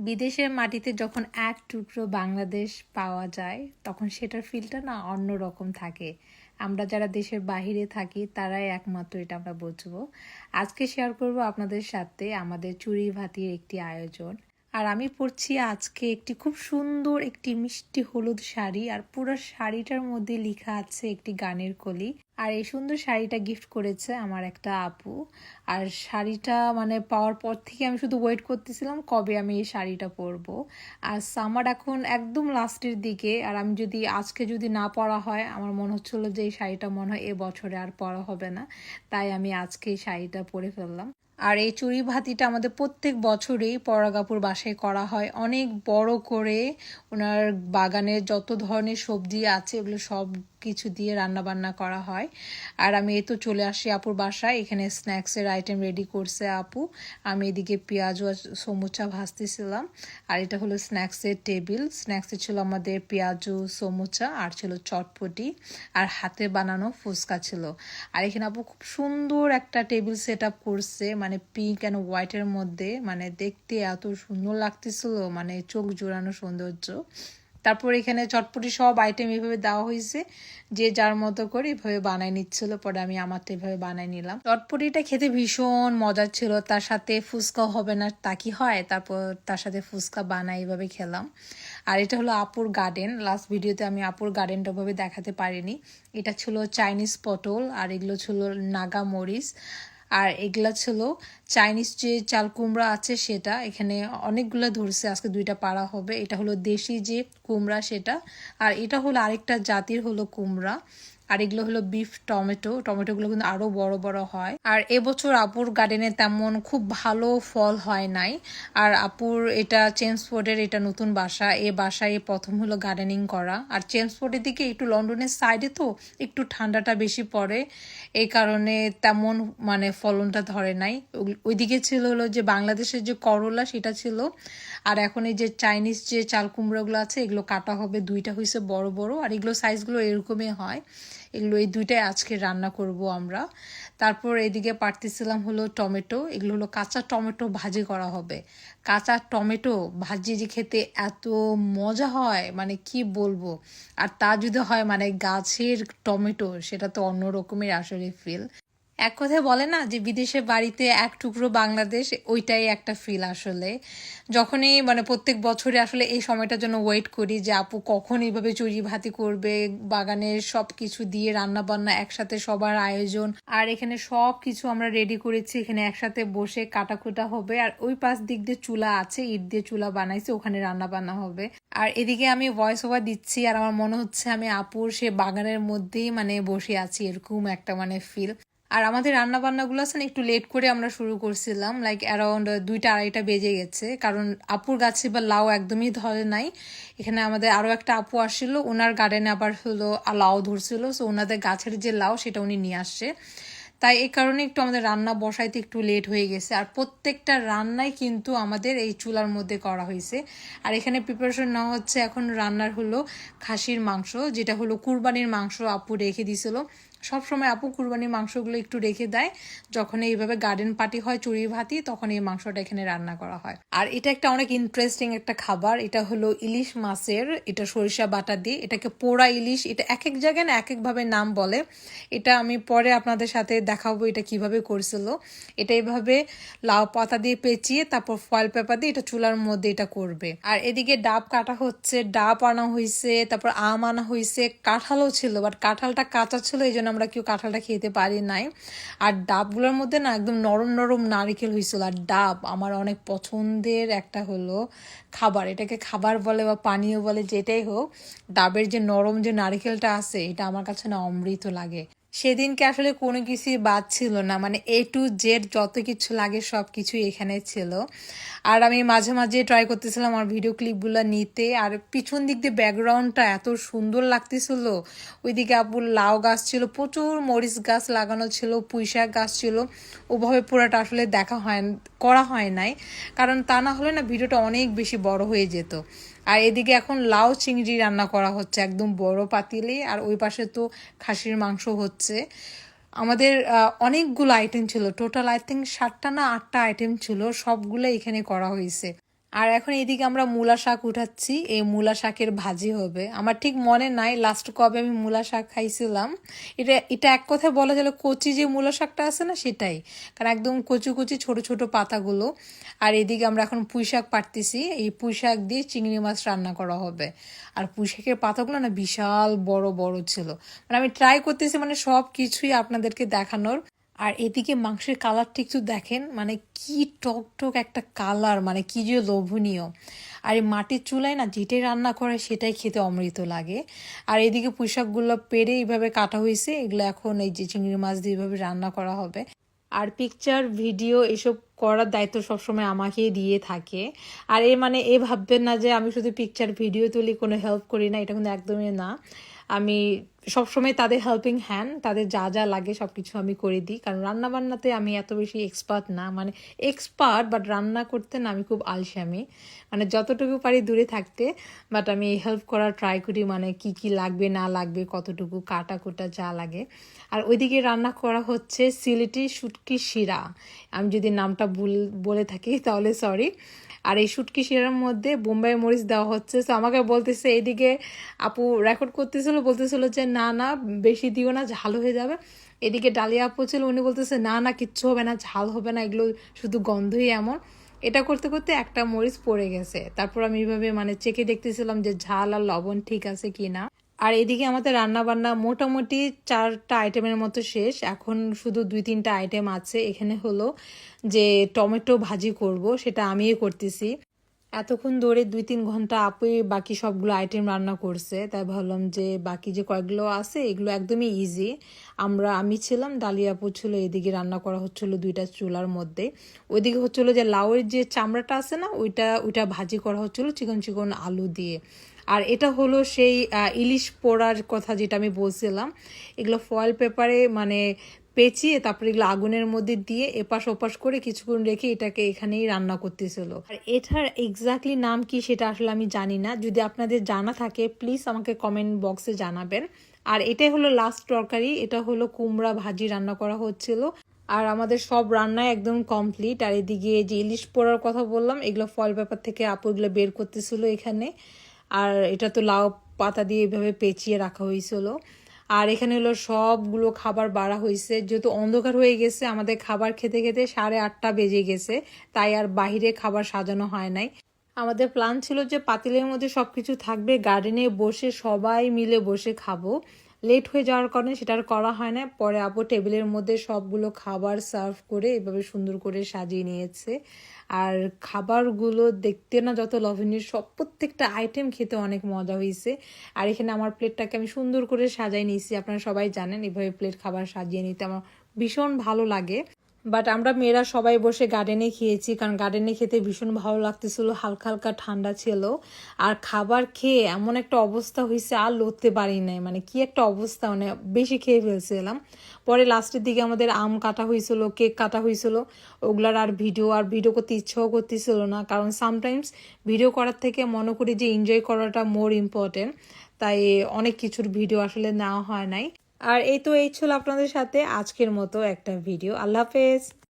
বিদেশের মাটিতে যখন এক টুকরো বাংলাদেশ পাওয়া যায়, তখন সেটার ফিলটা না অন্য রকম থাকে। আমরা যারা দেশের বাহিরে থাকি, তারাই একমাত্র এটা আমরা বুঝব। আজকে শেয়ার করব আপনাদের সাথে আমাদের চুরি ভাতির একটি আয়োজন। আর আমি পরছি আজকে একটি খুব সুন্দর একটি মিষ্টি হলুদ শাড়ি, আর পুরো শাড়িটার মধ্যে লেখা আছে একটি গানের কলি। আর এই সুন্দর শাড়িটা গিফট করেছে আমার একটা আপু। আর শাড়িটা মানে পাওয়ার পর থেকে আমি শুধু ওয়েট করতেছিলাম কবে আমি এই শাড়িটা পরবো। আর সামার এখন একদম লাস্টের দিকে, আর আমি যদি আজকে যদি না পরা হয়, আমার মনে হচ্ছিল যে এই শাড়িটা মনে হয় এ বছরে আর পরা হবে না। তাই আমি আজকে এই শাড়িটা পরে ফেললাম। আর এই চুরি ভাতিটা আমাদের প্রত্যেক বছরেই পরাগাপুর বাসায় করা হয়। অনেক বড় করে ওনার বাগানের যত ধরনের সবজি আছে, এগুলো সব কিছু দিয়ে রান্না বান্না করা হয়। আর আমি এই তো চলে আসি আপুর বাসায়। এখানে স্ন্যাক্সের আইটেম রেডি করছে আপু। আমি এদিকে পেঁয়াজ আর সমুচা ভাজতেছিলাম। আর এটা হলো স্ন্যাক্সের টেবিল স্ন্যাক্সে ছিল আমাদের পেঁয়াজু সমুচা আর ছিল চটপটি। আর হাতে বানানো ফুচকা ছিল। আর এখানে আপু খুব সুন্দর একটা টেবিল সেট আপ করছে। মানে পিঙ্ক অ্যান্ড হোয়াইটের মধ্যে। মানে দেখতে এত সুন্দর লাগতেছিল। মানে চোখ জোড়ানো সৌন্দর্য। তারপর এখানে চটপটি সব আইটেম এভাবে দেওয়া হয়েছে, যে যার মতো করে এভাবে বানাই নিচ্ছিল, পরে আমি আমারটা এভাবে বানাই নিলাম। চটপটিটা খেতে ভীষণ মজার ছিল, তার সাথে ফুচকা হবে না, তা কি হয়? তারপর তার সাথে ফুচকা বানাই এভাবে খেলাম। আর এটা হলো আপুর গার্ডেন লাস্ট ভিডিওতে আমি আপুর গার্ডেনটা ওভাবে দেখাতে পারিনি। এটা ছিল চাইনিজ পটল, আর এগুলো ছিল নাগা মরিচ। আর এগুলা ছিল চাইনিজ যে চাল কুমড়া আছে সেটা, এখানে অনেকগুলো ধরছে, আজকে দুইটা পাড়া হবে। এটা হলো দেশি যে কুমড়া সেটা, আর এটা হলো আরেকটা জাতির হলো কুমড়া। আর এগুলো হলো বিফ টমেটো টমেটোগুলো কিন্তু আরও বড় বড় হয়। আর এবছর আপুর গার্ডেনে তেমন খুব ভালো ফল হয় নাই। আর আপুর এটা চেঞ্জফোর্ডের এটা নতুন বাসা। এ বাসায় প্রথম হলো গার্ডেনিং করা। আর চেঞ্জফোর্ডের দিকে একটু লন্ডনের সাইডে তো একটু ঠান্ডাটা বেশি পড়ে। এই কারণে তেমন মানে ফলনটা ধরে নাই। ওইদিকে ছিল হলো যে বাংলাদেশের যে করলা, সেটা ছিল। আর এখন এই যে চাইনিজ যে চাল কুমড়োগুলো আছে, এগুলো কাটা হবে। দুইটা হয়েছে বড় বড়। আর এগুলো সাইজগুলো এরকমই হয়। এগুলো এই দুইটাই আজকে রান্না করব আমরা। তারপর এদিকে পারতেছিলাম হলো টমেটো, এগুলো হলো কাঁচা টমেটো ভাজি করা হবে। কাঁচা টমেটো ভাজি যে খেতে এত মজা হয় মানে কি বলব? আর তা যদি হয় মানে গাছের টমেটো, সেটা তো অন্যরকমের আসলে ফিল এক কথায় বলে না যে বিদেশে বাড়িতে এক টুকরো বাংলাদেশ, ওইটাই একটা ফিল আসলে। যখনই মানে প্রত্যেক বছরে আসলে এই সময়টার জন্য ওয়েট করি যে আপু কখন এইভাবে চুরি ভাতি করবে বাগানের সব কিছু দিয়ে রান্না বান্না একসাথে সবার আয়োজন, আর এখানে সব কিছু আমরা রেডি করেছি, এখানে একসাথে বসে কাটাকুটা হবে, আর ওই পাশ দিক দিয়ে চুলা আছে, ইট দিয়ে চুলা বানাইছে, ওখানে রান্না বান্না হবে। আর এদিকে আমি ভয়েস ওভার দিচ্ছি, আর আমার মনে হচ্ছে আমি আপুর সে বাগানের মধ্যেই মানে বসে আছি, এরকম একটা মানে ফিল আর আমাদের রান্না বান্নাগুলো আছে একটু লেট করে আমরা শুরু করছিলাম লাইক অ্যারাউন্ড দুইটা আড়াইটা বেজে গেছে। কারণ আপুর গাছে বা লাউ একদমই ধরে নাই। এখানে আমাদের আরও একটা আপু আসছিল, ওনার গার্ডেনে আবার হলো লাউ ধরছিল সো ওনাদের গাছের যে লাউ সেটা উনি নিয়ে আসছে। তাই এই কারণে একটু আমাদের রান্না বসাইতে একটু লেট হয়ে গেছে। আর প্রত্যেকটা রান্নাই কিন্তু আমাদের এই চুলার মধ্যে করা হয়েছে। আর এখানে প্রিপারেশন নেওয়া হচ্ছে এখন রান্নার হলো খাসির মাংস, যেটা হলো কুরবানির মাংস আপু রেখে দিছিল। সব সময় আপু কুরবানির মাংসগুলো একটু রেখে দেয়। যখন এইভাবে গার্ডেন পার্টি হয়, চুরি ভাতি তখন এই মাংসটা এখানে রান্না করা হয়। আর এটা একটা অনেক ইন্টারেস্টিং একটা খাবার। এটা হলো ইলিশ মাছের, এটা সরিষা বাটা দিয়ে। এটাকে পোড়া ইলিশ, এটা এক এক জায়গায় না এক একভাবে নাম বলে। এটা আমি পরে আপনাদের সাথে দেখাবো এটা কীভাবে করছিল। এটা এইভাবে লাউ পাতা দিয়ে পেঁচিয়ে, তারপর ফয়েল পেপার দিয়ে এটা চুলার মধ্যে এটা করবে। আর এদিকে ডাব কাটা হচ্ছে, ডাব আনা হয়েছে তারপর আম আনা হয়েছে কাঁঠালও ছিল বাট কাঁঠালটা কাঁচা ছিল, এই জন্য আমরা কেউ কাঁঠালটা খেতে পারি নাই। আর ডাবগুলোর মধ্যে না একদম নরম নরম নারিকেল হয়েছিল আর ডাব আমার অনেক পছন্দের একটা হলো খাবার। এটাকে খাবার বলে বা পানীয় বলে যেটাই হোক, ডাবের যে নরম যে নারিকেলটা আছে, এটা আমার কাছে না অমৃত লাগে। সেদিনকে আসলে কোনো কিছুই বাদ ছিল না। মানে এ টু জেড যত কিছু লাগে সব কিছুই এখানে ছিল। আর আমি মাঝে মাঝে ট্রাই করতেছিলাম আমার ভিডিও ক্লিপগুলো নিতে। আর পিছন দিক দিয়ে ব্যাকগ্রাউন্ডটা এত সুন্দর লাগতেছিল। ওইদিকে আপুর লাউ গাছ ছিল, প্রচুর মরিচ গাছ লাগানো ছিল পুঁইশাক গাছ ছিল। ওভাবে পুরোটা আসলে দেখা হয়, করা হয় নাই। কারণ তা না হলে না ভিডিওটা অনেক বেশি বড় হয়ে যেত। আর এদিকে এখন লাউ চিংড়ি রান্না করা হচ্ছে, একদম বড় পাতিলে, আর ওই পাশে তো খাসির মাংস হচ্ছে। আমাদের অনেকগুলো আইটেম ছিল টোটাল আই থিঙ্ক সাতটা না আটটা আইটেম ছিল, সবগুলো এখানে করা হয়েছে। আর এখন এদিকে আমরা মূলা শাক উঠাচ্ছি, এই মূলা শাকের ভাজি হবে। আমার ঠিক মনে নাই লাস্ট কবে আমি মূলা শাক খাইছিলাম। এটা এটা এক কথায় বলা গেলে কচি যে মূলা শাকটা আছে না সেটাই। কারণ একদম কচু কচি ছোট ছোট পাতাগুলো। আর এদিকে আমরা এখন পুঁই শাক পারতেছি এই পুঁই শাক দিয়ে চিংড়ি মাছ রান্না করা হবে। আর পুঁই শাকের পাতাগুলো না বিশাল বড় বড় ছিল। মানে আমি ট্রাই করতেছি মানে সব কিছুই আপনাদেরকে দেখানোর। আর এদিকে মাংসের কালারটা একটু দেখেন মানে কি টক টক একটা কালার মানে কি যে লোভনীয়। আর এই মাটির চুলায় না যেটাই রান্না করে সেটাই খেতে অমৃত লাগে। আর এদিকে পোশাকগুলো পেরে এইভাবে কাটা হয়েছে, এগুলো এখন এই যে চিংড়ি মাছ দিয়ে এইভাবে রান্না করা হবে। আর পিকচার ভিডিও এসব করার দায়িত্ব সবসময় আমাকেই দিয়ে থাকে। আর এ মানে এ ভাববেন না যে আমি শুধু পিকচার ভিডিও তুলি, কোনো হেল্প করি না, এটা কিন্তু একদমই না। আমি সবসময় তাদের হেল্পিং হ্যান্ড তাদের যা যা লাগে সব কিছু আমি করে দিই। কারণ রান্না বান্নাতে আমি এত বেশি এক্সপার্ট না। মানে এক্সপার্ট বাট রান্না করতে না আমি খুব আলসামি। মানে যতটুকু পারি দূরে থাকতে বাট আমি হেল্প করার ট্রাই করি মানে কি কি লাগবে, না লাগবে, কতটুকু, কাটা কোটা যা লাগে। আর ওইদিকে রান্না করা হচ্ছে সিলেটি শুটকি শিরা। আমি যদি নামটা বলে থাকি, তাহলে সরি আর এই শুটকি শিরার মধ্যে বোম্বাই মরিচ দেওয়া হচ্ছে। তো আমাকে বলতেছে এইদিকে আপু রেকর্ড করতেছিল, বলতেছিল যে, না না, বেশি দিও না, ঝাল হয়ে যাবে। এদিকে ডালিয়া আপু ছিল, উনি বলতেছে, না না, কিচ্ছু হবে না, ঝাল হবে না, এগুলো শুধু গন্ধই এমন। এটা করতে করতে একটা মরিচ পড়ে গেছে। তারপর আমি এইভাবে মানে চেকে দেখতেছিলাম যে, ঝাল আর লবণ ঠিক আছে কি না আর এদিকে আমাদের রান্না বান্না মোটামুটি চারটা আইটেমের মতো শেষ। এখন শুধু দুই, তিনটা আইটেম আছে। এখানে হলো যে টমেটো ভাজি করব, সেটা আমিই করতেছি। এতক্ষণ ধরে দুই, তিন ঘণ্টা আপুই বাকি সবগুলো আইটেম রান্না করছে। তাই ভাবলাম যে বাকি যে কয়েকগুলো আছে, এগুলো একদমই ইজি আমরা, আমি ছিলাম, ডালিয়া আপু ছিল, এদিকে রান্না করা হচ্ছিল দুইটা চুলার মধ্যে। ওইদিকে হচ্ছিল যে লাউয়ের যে চামড়াটা আছে না, ওইটা ওইটা ভাজি করা হচ্ছিল চিকন চিকন আলু দিয়ে। আর এটা হলো সেই ইলিশ পোড়ার কথা যেটা আমি বলছিলাম। এগুলো ফয়েল পেপারে মানে পেঁচিয়ে তারপরে এগুলো আগুনের মধ্যে দিয়ে এপাশ ওপাশ করে কিছুক্ষণ রেখে এটাকে এখানেই রান্না করতেছিল। আর এটার এক্স্যাক্টলি নাম কি সেটা আসলে আমি জানি না। যদি আপনাদের জানা থাকে প্লিজ আমাকে কমেন্ট বক্সে জানাবেন। আর এটাই হলো লাস্ট তরকারি, এটা হলো কুমড়া ভাজি রান্না করা হচ্ছিল। আর আমাদের সব রান্না একদম কমপ্লিট আর এদিকে যে ইলিশ পোড়ার কথা বললাম, এগুলো ফল পেপার থেকে আপুগুলো বের করতেছিল এখানে। আর এটা তো লাউ পাতা দিয়ে এভাবে পেঁচিয়ে রাখা হয়েছিল। আর এখানে হলো সবগুলো খাবার বাড়া হয়েছে। যেহেতু অন্ধকার হয়ে গেছে, আমাদের খাবার খেতে খেতে সাড়ে আটটা বেজে গেছে, তাই আর বাহিরে খাবার সাজানো হয় নাই। আমাদের প্ল্যান ছিল যে পাতিলের মধ্যে সব কিছু থাকবে গার্ডেনে বসে সবাই মিলে বসে খাব। লেট হয়ে যাওয়ার কারণে সেটা আর করা হয় না। পরে আপু টেবিলের মধ্যে সবগুলো খাবার সার্ভ করে এভাবে সুন্দর করে সাজিয়ে নিয়েছে। আর খাবারগুলো দেখতে না যত লভনীয়, সব প্রত্যেকটা আইটেম খেতে অনেক মজা হয়েছে আর এখানে আমার প্লেটটাকে আমি সুন্দর করে সাজাই নিয়েছি, আপনারা সবাই জানেন, এভাবে প্লেট খাবার সাজিয়ে নিতে আমার ভীষণ ভালো লাগে। বাট আমরা মেয়েরা সবাই বসে গার্ডেনে খেয়েছি, কারণ গার্ডেনে খেতে ভীষণ ভালো লাগতেছিল, হালকা হালকা ঠান্ডা ছিল। আর খাবার খেয়ে এমন একটা অবস্থা হয়েছে, আর লড়তে পারি নাই। মানে কি একটা অবস্থা মানে বেশি খেয়ে ফেলছিলাম। পরে লাস্টের দিকে আমাদের আম কাটা হয়েছিল কেক কাটা হয়েছিল। ওগুলার আর ভিডিও আর ভিডিও করতে ইচ্ছাও করতেছিল না। কারণ সামটাইমস ভিডিও করার থেকে মনে করি যে এনজয় করাটা মোর ইম্পর্টেন্ট তাই অনেক কিছুর ভিডিও আসলে নেওয়া হয় নাই। আর এই তো এই ছিল আপনাদের সাথে আজকের মতো একটা ভিডিও আল্লাহ হাফেজ।